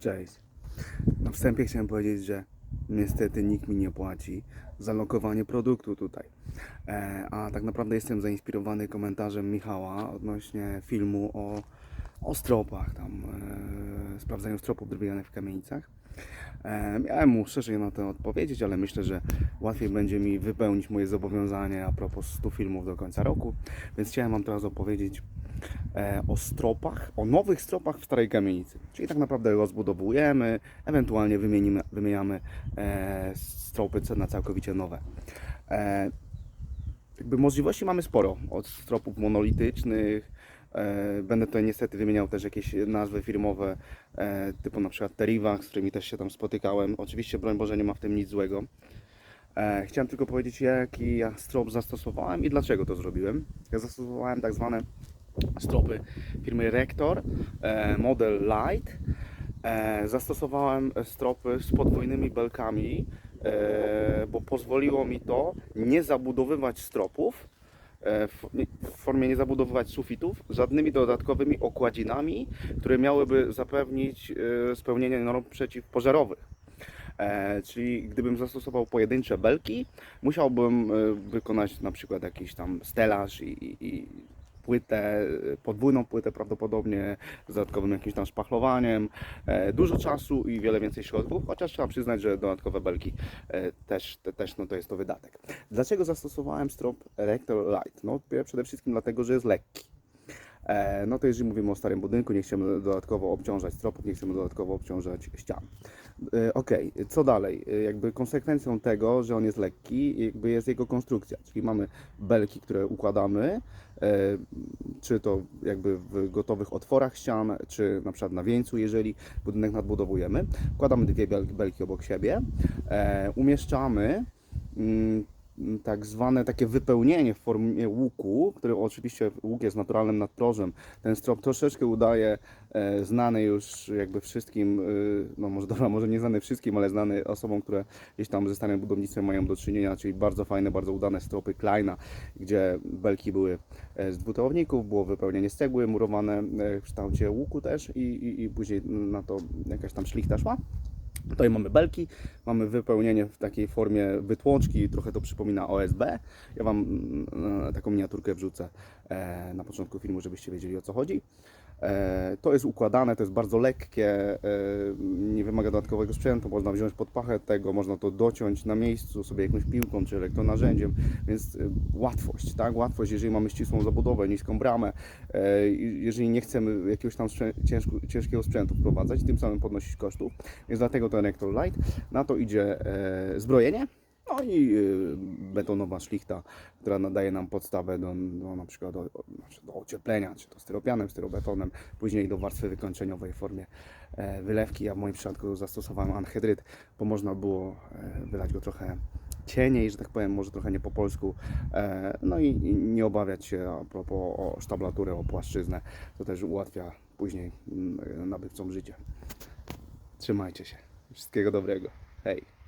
Cześć. Na wstępie chciałem powiedzieć, że niestety nikt mi nie płaci za lokowanie produktu tutaj. E, a tak naprawdę jestem zainspirowany komentarzem Michała odnośnie filmu o, o stropach, tam e, sprawdzaniu stropów drewnianych w kamienicach. E, miałem mu szerzej na to odpowiedzieć, ale myślę, że łatwiej będzie mi wypełnić moje zobowiązanie a propos 100 filmów do końca roku. Więc chciałem Wam teraz opowiedzieć o stropach, o nowych stropach w starej kamienicy. Czyli tak naprawdę rozbudowujemy, ewentualnie wymienimy, wymieniamy e, stropy na całkowicie nowe. E, jakby możliwości mamy sporo, od stropów monolitycznych, e, będę tutaj niestety wymieniał też jakieś nazwy firmowe, e, typu na przykład Terivac, z którymi też się tam spotykałem. Oczywiście, broń Boże, nie ma w tym nic złego. E, chciałem tylko powiedzieć, jaki ja strop zastosowałem i dlaczego to zrobiłem. Ja zastosowałem tak zwane stropy firmy Rector, e, model Light. E, zastosowałem stropy z podwójnymi belkami, e, bo pozwoliło mi to nie zabudowywać stropów, w, formie nie zabudowywać sufitów żadnymi dodatkowymi okładzinami, które miałyby zapewnić spełnienie norm przeciwpożarowych. Czyli gdybym zastosował pojedyncze belki, musiałbym wykonać na przykład jakiś tam stelaż i, i, i płytę, e, podwójną płytę prawdopodobnie, z dodatkowym jakimś tam szpachlowaniem, e, dużo czasu i wiele więcej środków, chociaż trzeba przyznać, że dodatkowe belki e, też, te, też no to jest to wydatek. Dlaczego zastosowałem strop Rector Light? No przede wszystkim dlatego, że jest lekki. No to jeżeli mówimy o starym budynku, nie chcemy dodatkowo obciążać stropów, nie chcemy dodatkowo obciążać ścian. E, Okej, co dalej? E, Jakby konsekwencją tego, że on jest lekki, jakby jest jego konstrukcja, czyli mamy belki, które układamy, e, czy to jakby w gotowych otworach ścian, czy na przykład na wieńcu, jeżeli budynek nadbudowujemy. Wkładamy dwie belki, obok siebie, umieszczamy mm, tak zwane takie wypełnienie w formie łuku, który oczywiście łuk jest naturalnym nadprożem. Ten strop troszeczkę udaje e, znany już jakby wszystkim, e, no może dobra, może nie znany wszystkim, ale znany osobom, które gdzieś tam ze starym budownictwem mają do czynienia, czyli bardzo fajne, bardzo udane stropy Kleina, gdzie belki były e, z dwutałowników, było wypełnienie z cegły murowane w kształcie łuku też i, i, i później na to jakaś tam szlichta szła. Tutaj mamy belki, mamy wypełnienie w takiej formie wytłoczki, trochę to przypomina OSB. Ja Wam mm, taką miniaturkę wrzucę e, na początku filmu, żebyście wiedzieli o co chodzi. E, To jest układane, to jest bardzo lekkie, e, nie wymaga dodatkowego sprzętu, można wziąć pod pachę tego, można to dociąć na miejscu sobie jakąś piłką czy elektronarzędziem, więc e, łatwość, tak? Łatwość, jeżeli mamy ścisłą zabudowę, niską bramę, jeżeli nie chcemy jakiegoś tam ciężkiego sprzętu wprowadzać, tym samym podnosić kosztów, więc dlatego ten Rector Light. Na to idzie zbrojenie, no i e, betonowa szlichta, która nadaje nam podstawę do, do na przykład do, znaczy do ocieplenia, czy to styropianem, styrobetonem, później do warstwy wykończeniowej w formie e, wylewki. Ja w moim przypadku zastosowałem anhydryt, bo można było e, wylać go trochę cieniej, że tak powiem, może trochę nie po polsku. E, No i i nie obawiać się a propos o sztablaturę, o płaszczyznę. To też ułatwia później mm, nabywcom życie. Trzymajcie się. Wszystkiego dobrego. Hej.